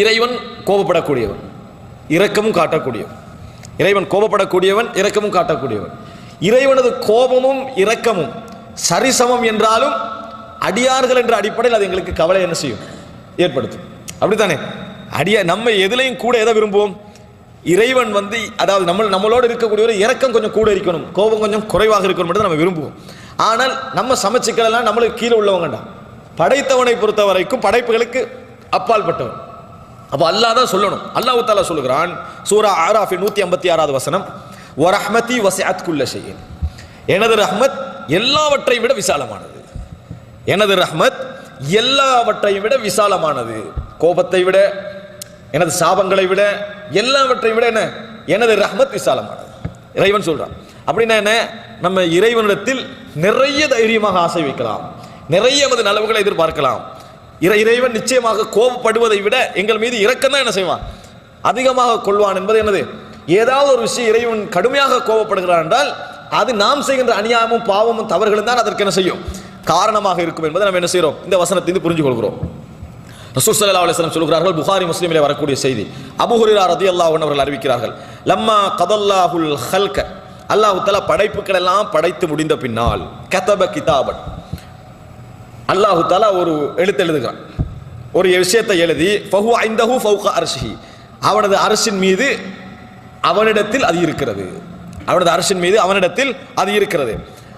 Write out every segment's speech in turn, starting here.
இறைவன் கோபப்படக்கூடியவன். இரக்கமும் காட்டக்கூடியவன். இறைவன் கோபப்படக்கூடியவன் இரக்கமும் காட்டக்கூடியவன். இறைவனது கோபமும் இரக்கமும் சரிசமம் என்றாலும் அடியார்கள் என்ற அடிப்படையில் அது எங்களுக்கு கவலை என்ன செய்யும்? ஏற்படுத்தும். அப்படித்தானே? அடிய நம்ம எதுலையும் கூட எதை விரும்புவோம்? இறைவன் வந்து அதாவது நம்ம நம்மளோட இருக்கக்கூடிய ஒரு இறக்கம் கொஞ்சம் கூட இருக்கணும். கோபம் கொஞ்சம் குறைவாக இருக்கணும் மட்டும் நம்ம விரும்புவோம். ஆனால் நம்ம சமைச்சுக்களெல்லாம் நம்மளுக்கு கீழே உள்ளவங்கண்டா படைத்தவனை பொறுத்த வரைக்கும் படைப்புகளுக்கு அப்பால் பட்டவன். அப்போ அல்லாஹ் தான் சொல்லணும். அல்லாஹ் தாலா சொல்லுகிறான் சூரா ஆராஃபி நூற்றி ஐம்பத்தி ஆறாவது வசனம் ஒ ரஹ்மதி வசிஅத் குல்ல செய்யும் எனது ரஹ்மத் எல்லாவற்றை விட விசாலமானது. எனது ரஹ்மத் எல்லாவற்றையும் விட விசாலமானது. கோபத்தை விட எனது சாபங்களை விட எல்லாவற்றை விட என்ன? எனது ரஹ்மத் விசாலமானது. இறைவன் சொல்றான். அப்படின்னா என்ன? நம்ம இறைவனிடத்தில் நிறைய தைரியமாக ஆசை வைக்கலாம். நிறைய நமது நலவுகளை எதிர்பார்க்கலாம். இறைவன் நிச்சயமாக கோபப்படுவதை விட எங்கள் மீது இரக்கம் தான் என்ன செய்வான்? அதிகமாக கொள்வான் என்பது என்னது? ஏதாவது ஒரு விஷயம் இறைவன் கடுமையாக கோபப்படுகிறான் என்றால் அது நாம் செய்கின்ற அநியாயமும் பாவமும் தவறுகளும் தான் அதற்கு என்ன செய்யும்? காரணமாக இருக்கும் என்பதை நம்ம என்ன செய்கிறோம்? இந்த வசனத்திலிருந்து புரிஞ்சு கொள்கிறோம் ரசூல் சல்லா அலுவலம் சொல்கிறார்கள் புகாரி முஸ்லீமிலே வரக்கூடிய செய்தி. அபுஹுரிரா ரதி ரலியல்லாஹு அவர்கள் அறிவிக்கிறார்கள் லம்மா கதல்லாஹுல் ஹல்க அல்லாஹ் தலா படைப்புகள் எல்லாம் படைத்து முடிந்த பின்னால் கதப கிதாபன். அல்லாஹு தாலா ஒரு எழுத்து எழுதுகிறான். ஒரு விஷயத்தை எழுதி ஃபஹு ஐந்தஹு ஃபவுகா அர்ஷிஹி. அவனது அரசின் மீது அவனிடத்தில் அது இருக்கிறது. அவனது அரசின் மீது அவனிடத்தில் அது இருக்கிறது.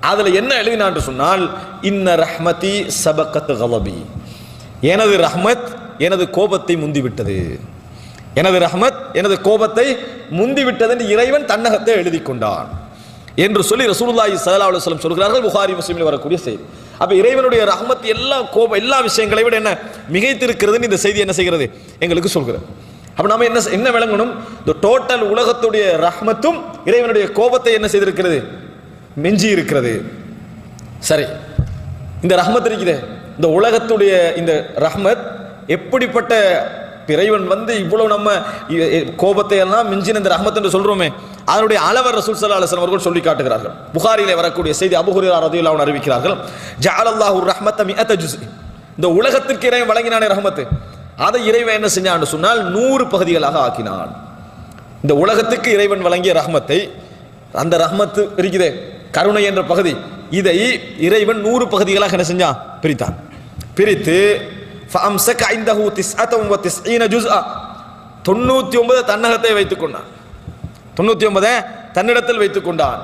அதில் என்ன எழுதினான் என்று சொன்னால் இன்ன ரஹ்மதி சபகத் கலபி. எனது ரஹ்மத் எனது கோபத்தை முந்திவிட்டது. எனது ரஹ்மத் எனது கோபத்தை முந்திவிட்டது என்று இறைவன் தன்னகத்தை எழுதி கொண்டான் என்று சொல்லி ரசூலுல்லாஹி ஸல்லல்லாஹு அலுவலம் சொல்கிறார்கள். புகாரி முஸ்லீமில் வரக்கூடிய செய்தி. அப்ப இறைவனுடைய ரஹமத் எல்லா கோபம் எல்லா விஷயங்களை விட என்ன? மிகைத்திருக்கிறதுன்னு இந்த செய்தி என்ன செய்கிறது? எங்களுக்கு சொல்கிறது. அப்ப நாம என்ன என்ன விளங்கணும்? இந்த டோட்டல் உலகத்துடைய ரஹ்மத்தும் இறைவனுடைய கோபத்தை என்ன செய்திருக்கிறது? மெஞ்சி இருக்கிறது. சரி. இந்த ரஹ்மத் இருக்குது. இந்த உலகத்துடைய இந்த ரஹ்மத் எப்படிப்பட்ட இறைவன் வந்து இவ்வளவு நம்ம கோபத்தை எல்லாம் மிஞ்சின இந்த ரஹமத் என்று சொல்றோமே. அதனுடைய அளவர் ரசூல் ஸல்லல்லாஹு அலைஹி அவர்கள் சொல்லி காட்டுகிறார்கள். புகாரிலே வரக்கூடிய செய்தி அபூ ஹுரைரா அவன் அறிவிக்கிறார்கள். ஜஅலல்லாஹு ரஹ்மத்த மிஅத ஜுஸ் இந்த உலகத்திற்கு இறைவன் வழங்கினானே ரஹமத்து. அதை இறைவன் என்ன செஞ்சான்னு சொன்னால் நூறு பகுதிகளாக ஆக்கினான். இந்த உலகத்துக்கு இறைவன் வழங்கிய ரஹ்மத்தை அந்த ரஹ்மத்து இருக்குதே கருணை என்ற பகுதி. இதை இறைவன் நூறு பகுதிகளாக என்ன செஞ்சான்? பிரித்தான். பிரித்து ஃபஅம்சக தொண்ணூற்றி ஒன்பது தன்னகத்தை வைத்துக் கொண்டான். தொண்ணூற்றி ஒன்பதை தன்னிடத்தில் வைத்துக் கொண்டான்.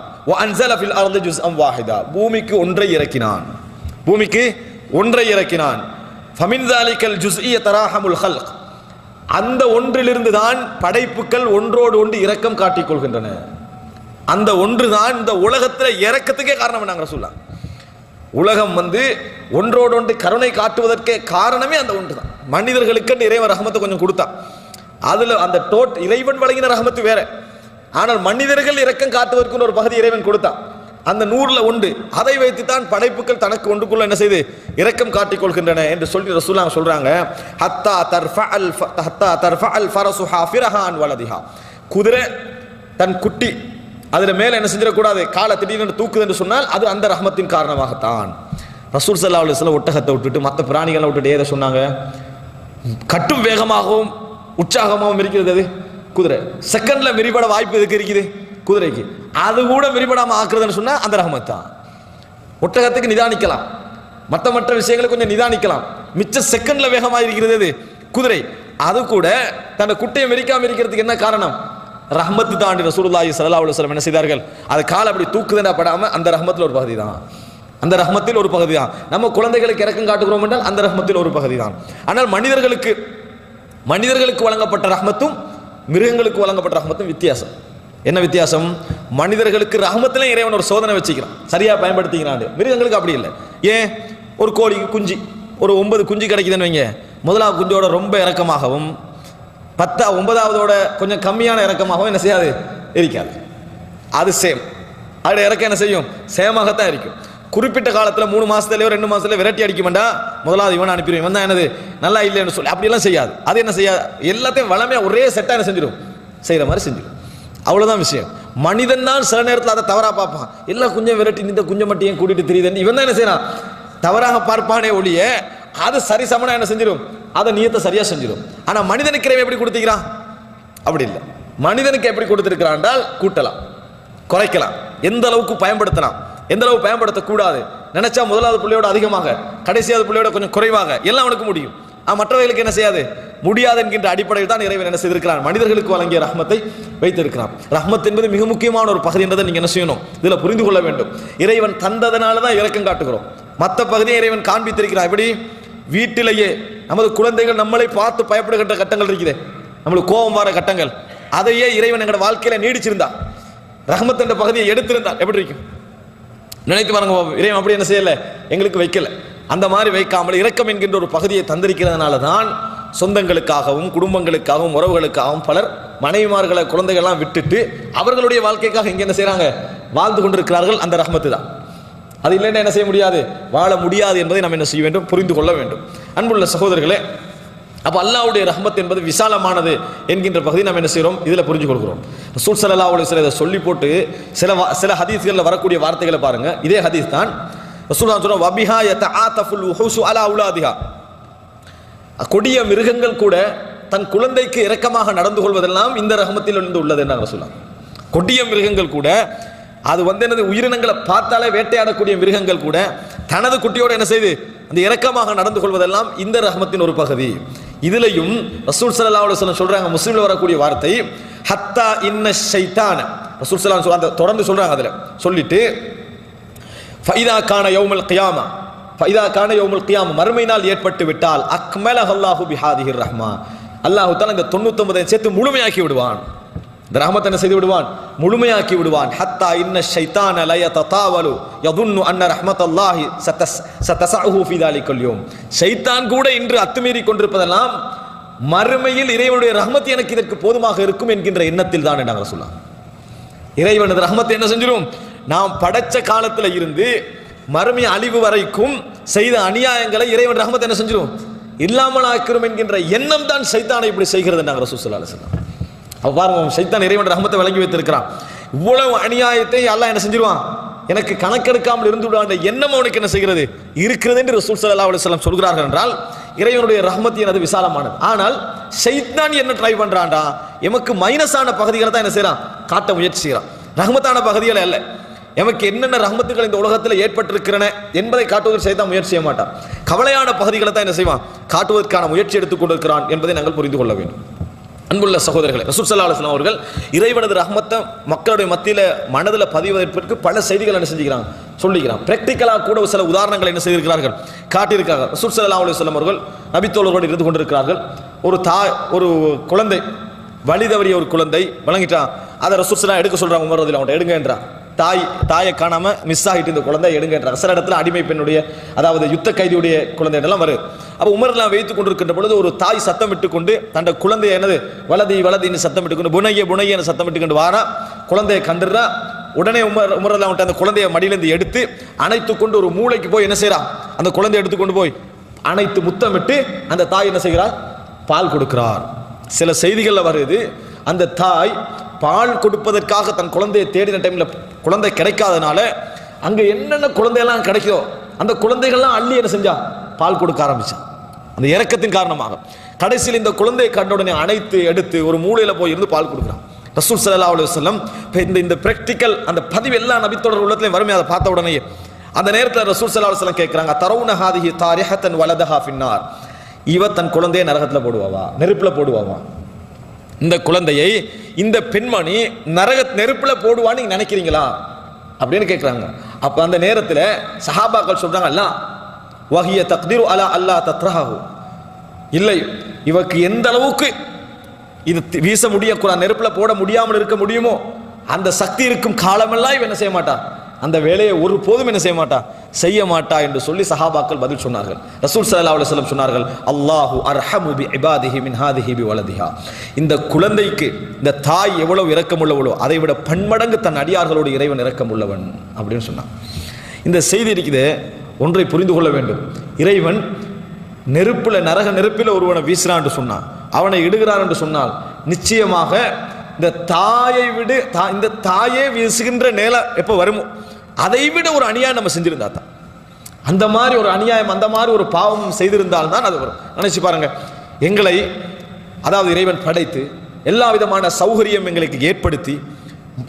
வாஹிதா. பூமிக்கு ஒன்றை இறக்கினான். பூமிக்கு ஒன்றை இறக்கினான். ஃபமின் ஜுஸ்இய தராஹமுல் ஹல்க். அந்த ஒன்றிலிருந்து தான் படைப்புகள் ஒன்றோடு ஒன்று இரக்கம் காட்டிக் கொள்கின்றன. அந்த ஒன்று தான் இந்த உலகத்தில் இறக்கத்துக்கே காரணம் நாங்கள் சொல்லலாம் உலகம் வந்து ஒன்றோடு ஒன்று கருணை காட்டுவதற்கே காரணமே அந்த ஒன்று தான் மனிதர்களுக்கு இறைவன் ரகமத்தை கொஞ்சம் கொடுத்தான். அதில் அந்த டோட் இறைவன் வழங்கின ரகமத்து வேற. ஆனால் மனிதர்கள் இரக்கம் காட்டுவதற்குன்னு ஒரு பகுதி இறைவன் கொடுத்தான் அந்த நூறுல உண்டு. அதை வைத்து தான் படைப்புகள் தனக்கு ஒன்றுக்குள்ள என்ன செய்து? இரக்கம் காட்டிக் கொள்கின்றன என்று சொல்லி ரசூலா சொல்றாங்க. ஹத்தா தர்ஃபா அல் ஹத்தா தர்ஃப அல் ஃபரசு ஃபிரஹான் வலதிஹா. குதிரை தன் குட்டி அதில் மேலே என்ன செஞ்சிடக்கூடாது? காலை திடீர்னு தூக்குது என்று சொன்னால் அது அந்த ரஹமத்தின் காரணமாகத்தான். ரசூல் சல்லா அலுவலம் ஒட்டகத்தை விட்டுட்டு மற்ற பிராணிகளை விட்டுட்டு ஏதை சொன்னாங்க? கட்டும் வேகமாகவும் உற்சாகமாகவும் இருக்கிறது அது குதிரை. செகண்ட்ல விரிபட வாய்ப்பு எதுக்கு இருக்குது? குதிரைக்கு. அது கூட மிரிபடாம ஆக்குறதுன்னு சொன்னா அந்த ரகமத் தான் ஒட்டகத்துக்கு நிதானிக்கலாம். மற்ற மற்ற விஷயங்களை கொஞ்சம் நிதானிக்கலாம். மிச்ச செகண்ட்ல வேகமாக இருக்கிறது குதிரை. அது கூட தன்னை குட்டையை மெரிக்காம இருக்கிறதுக்கு என்ன காரணம்? ரஹமத்து தாண்டி ரசூலுல்லாஹி ஸல்லல்லாஹு அலைஹி வஸல்லம் என்ன செய்தார்கள்? அது காலை அப்படி தூக்குதுன்னா படாம அந்த ரஹ்மத்தில் ஒரு பகுதி தான். அந்த ரஹமத்தில் ஒரு பகுதி தான். நம்ம குழந்தைகளுக்கு இறக்கம் காட்டுகிறோம் என்றால் அந்த ரஹமத்தில் ஒரு பகுதி தான். ஆனால் மனிதர்களுக்கு மனிதர்களுக்கு வழங்கப்பட்ட ரஹமத்தும் மிருகங்களுக்கு வழங்கப்பட்ட ரகமத்தும் வித்தியாசம். என்ன வித்தியாசம்? மனிதர்களுக்கு ரஹ்மத்திலே இறைவன் ஒரு சோதனை வச்சுக்கிறான். சரியாக பயன்படுத்திக்கிறான் மிருகங்களுக்கு அப்படி இல்லை. ஏன்? ஒரு கோழிக்கு குஞ்சு ஒரு ஒன்பது குஞ்சு கிடைக்குதுன்னு வைங்க. முதலாவது குஞ்சோட ரொம்ப இறக்கமாகவும் பத்தா ஒன்பதாவதோட கொஞ்சம் கம்மியான இறக்கமாகவும் என்ன செய்யாது? இருக்காது. அது சேம். அதோட இறக்கம் என்ன செய்யும்? சேமாகத்தான் இருக்கும். குறிப்பிட்ட காலத்தில் மூணு மாசத்துலயோ ரெண்டு மாசத்துல விரட்டி அடிக்க வேண்டாம் முதலாவது இவன் அனுப்பிடுவோம் இவன் தான் என்னது? நல்லா இல்லைன்னு சொல்லி. அப்படியெல்லாம் செய்யாது. அது என்ன செய்யாது? எல்லாத்தையும் வளமையா ஒரே செட்டாக என்ன செஞ்சிடும் செய்கிற மாதிரி செஞ்சிடும் அவ்வளோதான் விஷயம். மனிதன் தான் சில நேரத்தில் அதை தவறாக பார்ப்பான். எல்லாம் கொஞ்சம் விரட்டி இந்த குஞ்சம் மட்டும் கூட்டிகிட்டு கூட்டிட்டு தெரியுதுன்னு இவன் தான் என்ன செய்யறான் தவறாக பார்ப்பானே ஒழிய அது சரி சமனா என்ன செஞ்சிடும் அதை நீயத்தை சரியாக செஞ்சிடும் ஆனால் மனிதனுக்கு இறைவன் எப்படி கொடுத்துக்கிறான்? அப்படி இல்லை. மனிதனுக்கு எப்படி கொடுத்துருக்கிறான் என்றால் கூட்டலாம் குறைக்கலாம். எந்த அளவுக்கு பயன்படுத்தலாம்? எந்த அளவு பயன்படுத்தக்கூடாது? நினைச்சா முதலாவது பிள்ளையோட அதிகமாக கடைசியாவது பிள்ளையோட கொஞ்சம் குறைவாக எல்லாம் அவனுக்கு முடியும். மற்றவர்களுக்கு மற்றவைகளுக்கு என்ன செய்யாது? முடியாது என்கின்ற அடிப்படையில் தான் இறைவன் என்ன செய்திருக்கிறான். மனிதர்களுக்கு வழங்கிய ரஹ்மத்தை வைத்திருக்கிறான். ரஹ்மத் என்பது மிக முக்கியமான ஒரு பகுதி என்றதை நீங்க என்ன செய்யணும்? இதுல புரிந்து கொள்ள வேண்டும். இறைவன் தந்ததனால தான் இறக்கம் காட்டுகிறோம். மற்ற பகுதியை இறைவன் காண்பித்திருக்கிறான். எப்படி? வீட்டிலேயே நமது குழந்தைகள் நம்மளை பார்த்து பயப்படுகின்ற கட்டங்கள் இருக்குது. நம்மளுக்கு கோபம் வர கட்டங்கள். அதையே இறைவன் எங்களோட வாழ்க்கையில நீடிச்சிருந்தா. ரஹ்மத் என்ற பகுதியை எடுத்திருந்தால் எப்படி இருக்கும்? நினைத்து பாருங்க இறைவன் அப்படி என்ன செய்யலை? எங்களுக்கு வைக்கல. அந்த மாதிரி வைக்காமல் இரக்கம் என்கின்ற ஒரு பகுதியை தந்திருக்கிறதுனால தான் சொந்தங்களுக்காகவும் குடும்பங்களுக்காகவும் உறவுகளுக்காகவும் பலர் மனைவிமார்களை குழந்தைகள்லாம் விட்டுட்டு அவர்களுடைய வாழ்க்கைக்காக இங்கே என்ன செய்கிறாங்க வாழ்ந்து கொண்டிருக்கிறார்கள் அந்த ரஹமத்து தான் அது இல்லைன்னா என்ன செய்ய முடியாது? வாழ முடியாது என்பதை நாம் என்ன செய்ய வேண்டும்? புரிந்து கொள்ள வேண்டும். அன்புள்ள சகோதரர்களே அப்போ அல்லாவுடைய ரஹ்மத் என்பது விசாலமானது என்கின்ற பகுதி நாம் என்ன செய்கிறோம்? இதில் புரிஞ்சு கொடுக்குறோம் ரசூல் சல்லா அலைஹி சில இதை சொல்லி போட்டு சில வா- சில ஹதீஸ்களில் வரக்கூடிய வார்த்தைகளை பாருங்கள் இதே ஹதீஸ் தான். ரசூல் சொல்றோம் வபிஹா யதஆதஃபுல் உஹூசு அலா உலாதிஹா கொடிய மிருகங்கள் கூட தன் குழந்தைக்கு இரக்கமாக நடந்து கொள்வதெல்லாம் இந்த ரகமத்தில் இருந்து உள்ளது என்ன சொல்லலாம் கொடிய மிருகங்கள் கூட அது வந்து என்னது உயிரினங்களை பார்த்தாலே வேட்டையாடக்கூடிய மிருகங்கள் கூட தனது குட்டியோடு என்ன செய்து அந்த இரக்கமாக நடந்து கொள்வதெல்லாம் இந்த ரஹமத்தின் ஒரு பகுதி. இதுலயும் ரசூல் சல்லா அலுவலம் சொல்றாங்க முஸ்லிம்ல வரக்கூடிய வார்த்தை ஹத்தா இன்ன ஷைத்தான. ரசூல் ஸல்லல்லாஹு அலைஹி தொடர்ந்து சொல்றாங்க அதுல. சொல்லிட்டு ஃபைதா கான யௌமல் கியாமா ஃபைதா கான யௌமுல் கியாமா மறுமை நாள் ஏற்பட்டு விட்டால் அக்மல அல்லாஹு பிஹாதிஹிர் ரஹ்மா. அல்லாஹு தான் இந்த 99 சேர்த்து முழுமையாக்கி விடுவான். இந்த ரஹமத் என்ன செய்து விடுவான் முழுமையாக்கி விடுவான் ஹத்தா இன்ன ஷைத்தான லய தத்தாவலு யதுன்னு அன்ன ரஹமத் அல்லாஹி சத்தஸ் ஃபீ தாலிகல் யௌம். ஷைத்தான் கூட இன்று அத்துமீறி கொண்டிருப்பதெல்லாம் மறுமையில் இறைவனுடைய ரஹமத் எனக்கு இதற்கு போதுமாக இருக்கும் என்கின்ற எண்ணத்தில் தான் நாங்கள் சொல்லலாம். இறைவனது ரஹமத்தை என்ன செஞ்சிடும்? நாம் படைச்ச காலத்தில் இருந்து மறுமை அழிவு வரைக்கும் செய்த அநியாயங்களை இறைவன் ரஹமத் என்ன செஞ்சிடும்? இல்லாமல் ஆக்கிறோம் என்கின்ற எண்ணம் தான் சைத்தானை இப்படி செய்கிறது நாங்கள் ரசூசல்லா சொல்லலாம் பாருங்க சைத்தான் இறைவன் ரஹமத்தை வழங்கி வைத்திருக்கிறான். இவ்வளவு அநியாயத்தை எல்லாம் என்ன செஞ்சிருவான்? எனக்கு கணக்கெடுக்காமல் இருந்து விடுவான் என்னமோ எண்ணம் அவனுக்கு என்ன செய்கிறது? இருக்கிறது என்று ரசூல் சல்லா அலைஹி சொல்கிறார்கள் என்றால் இறைவனுடைய ரஹமத் எனது விசாலமானது. ஆனால் சைத்தான் என்ன ட்ரை பண்ணுறான்டா எமக்கு மைனஸான பகுதிகளை தான் என்ன செய்கிறான் காட்ட முயற்சி செய்கிறான் ரஹமத்தான பகுதிகளை அல்ல. எமக்கு என்னென்ன ரஹமத்துகள் இந்த உலகத்தில் ஏற்பட்டிருக்கிறன என்பதை காட்டுவதற்கு செய்தான் முயற்சி செய்ய மாட்டான். கவலையான பகுதிகளை தான் என்ன செய்வான்? காட்டுவதற்கான முயற்சி எடுத்துக் கொண்டிருக்கிறான் என்பதை நாங்கள் புரிந்து கொள்ள வேண்டும். அன்புள்ள சகோதரர்களே ரசூல் ஸல்லல்லாஹு அவர்கள் இறைவனது ரஹமத்தை மக்களுடைய மத்தியில் மனதில் பதிவதற்கு பல செய்திகள் என்ன செஞ்சுக்கிறாங்க? சொல்லிக்கிறான் பிராக்டிக்கலாக கூட சில உதாரணங்களை என்ன செய்திருக்கிறார்கள்? காட்டியிருக்காங்க. ரசூல் ஸல்லல்லாஹு அலைஹி வஸல்லம் அவர்கள் நபித்தோழர்களோடு இருந்து கொண்டிருக்கிறார்கள். ஒரு தாய் ஒரு குழந்தை வழி தவறிய ஒரு குழந்தை வழங்கிட்டான். அதை ரசூல் எடுக்க சொல்கிறாங்க உமர் ரதில் அவன்கிட்ட எடுங்கன்றான் தாய் தாயை காணாம மிஸ் ஆகிட்டு இந்த குழந்தை எடுங்கன்றாங்க. சில இடத்துல அடிமை பெண்ணுடைய அதாவது யுத்த கைதியுடைய குழந்தை வருது. அப்போ உமர்லாம் வைத்து கொண்டிருக்கின்ற பொழுது ஒரு தாய் சத்தம் விட்டு கொண்டு தன் குழந்தைய என்னது வலதி வலதின்னு சத்தம் விட்டு கொண்டு புனைய புனையன்னு சத்தம் விட்டு கொண்டு வாரா. குழந்தையை கண்டுறா. உடனே உமர் உமரெல்லாம் விட்டு அந்த குழந்தைய மடியிலேருந்து எடுத்து அணைத்து கொண்டு ஒரு மூளைக்கு போய் என்ன செய்கிறா அந்த குழந்தைய எடுத்து கொண்டு போய் அனைத்து முத்தமிட்டு அந்த தாய் என்ன செய்கிறார் பால் கொடுக்கிறார். சில செய்திகளில் வருது அந்த தாய் பால் கொடுப்பதற்காக தன் குழந்தையை தேடின டைமில் குழந்தை கிடைக்காதனால அங்கே என்னென்ன குழந்தையெல்லாம் கிடைக்குதோ அந்த குழந்தைகள்லாம் அள்ளி என்ன செஞ்சா? பால் கொடுக்க ஆரம்பித்தான் அந்த இறக்கத்தின் காரணமாக. கடைசியில் இந்த குழந்தையை கண்ட உடனே அணைத்து எடுத்து ஒரு மூலையில் போய் இருந்து பால் கொடுக்குறான். ரசூல் சல்லா அலி வல்லம் இந்த இந்த ப்ராக்டிக்கல் அந்த பதிவு எல்லா நபித்தோடர் உள்ளத்துலையும் வறுமை அதை பார்த்த உடனே அந்த நேரத்தில் ரசூல் சல்லா அலுவலம் கேட்குறாங்க தரவுன ஹாதிஹி தாரிஹத்தன் வலதஹா ஃபின்னார் இவ தன் குழந்தையை நரகத்தில் போடுவாவா? நெருப்பில் போடுவாவா? இந்த குழந்தையை இந்த பெண்மணி நரக நெருப்புல போடுவான்னு நினைக்கிறீங்களா? அப்படின்னு கேட்குறாங்க அப்ப அந்த நேரத்தில் சஹாபாக்கள் சொல்றாங்க வகிய வஹிய அலா அல்லா தத்ரஹாஹு. இல்லை இவக்கு எந்த அளவுக்கு இது வீச முடியக்கூடாது நெருப்புல போட முடியாமல் இருக்க முடியுமோ அந்த சக்தி இருக்கும் காலமெல்லாம் இவன் என்ன செய்ய மாட்டான்? அந்த வேலையை ஒரு போதும் என்ன செய்ய மாட்டா? செய்ய மாட்டா என்று சொல்லி சஹாபாக்கள் பதில் சொன்னார்கள். ரசூல் சல்லா அலுவலம் சொன்னார்கள் அல்லாஹு அர்ஹமு பி இபாதிஹி மின் ஹாதிஹி பி வலதிஹா. இந்த குழந்தைக்கு இந்த தாய் எவ்வளவு இரக்கமுள்ளவளோ அதை விட பன்மடங்கு தன் அடியார்களோடு இறைவன் இரக்கமுள்ளவன் அப்படின்னு சொன்னான். இந்த செய்தி இருக்குது ஒன்றை புரிந்து கொள்ள வேண்டும். இறைவன் நெருப்பில் நரக நெருப்பில் ஒருவனை வீசுறான் என்று சொன்னான். அவனை இடுகிறான் என்று சொன்னால் நிச்சயமாக இந்த தாயை விட தா- இந்த தாயே வீசுகின்ற நேரம் எப்போ வருமோ அதை விட ஒரு அநியாயம் நம்ம செஞ்சிருந்தா தான். அந்த மாதிரி ஒரு அநியாயம் அந்த மாதிரி ஒரு பாவம் செய்திருந்தால் தான் அது வரும். நினைச்சு பாருங்க எங்களை அதாவது இறைவன் படைத்து எல்லா விதமான சௌகரியம் எங்களுக்கு ஏற்படுத்தி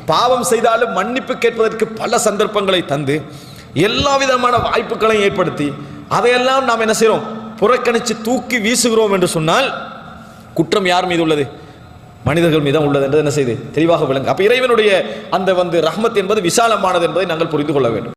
பாவம் செய்தாலும் மன்னிப்பு கேட்பதற்கு பல சந்தர்ப்பங்களை தந்து எல்லா விதமான வாய்ப்புகளையும் ஏற்படுத்தி அதையெல்லாம் நாம் என்ன செய்கிறோம் புறக்கணித்து தூக்கி வீசுகிறோம் என்று சொன்னால் குற்றம் யார் மீது உள்ளது? மனிதர்கள் மீது உள்ளது என்று என்ன செய்து? தெளிவாக விளங்கு. அப்ப இறைவனுடைய அந்த வந்து ரஹ்மத் என்பது விசாலமானது என்பதை நாங்கள் புரிந்து கொள்ள வேண்டும்.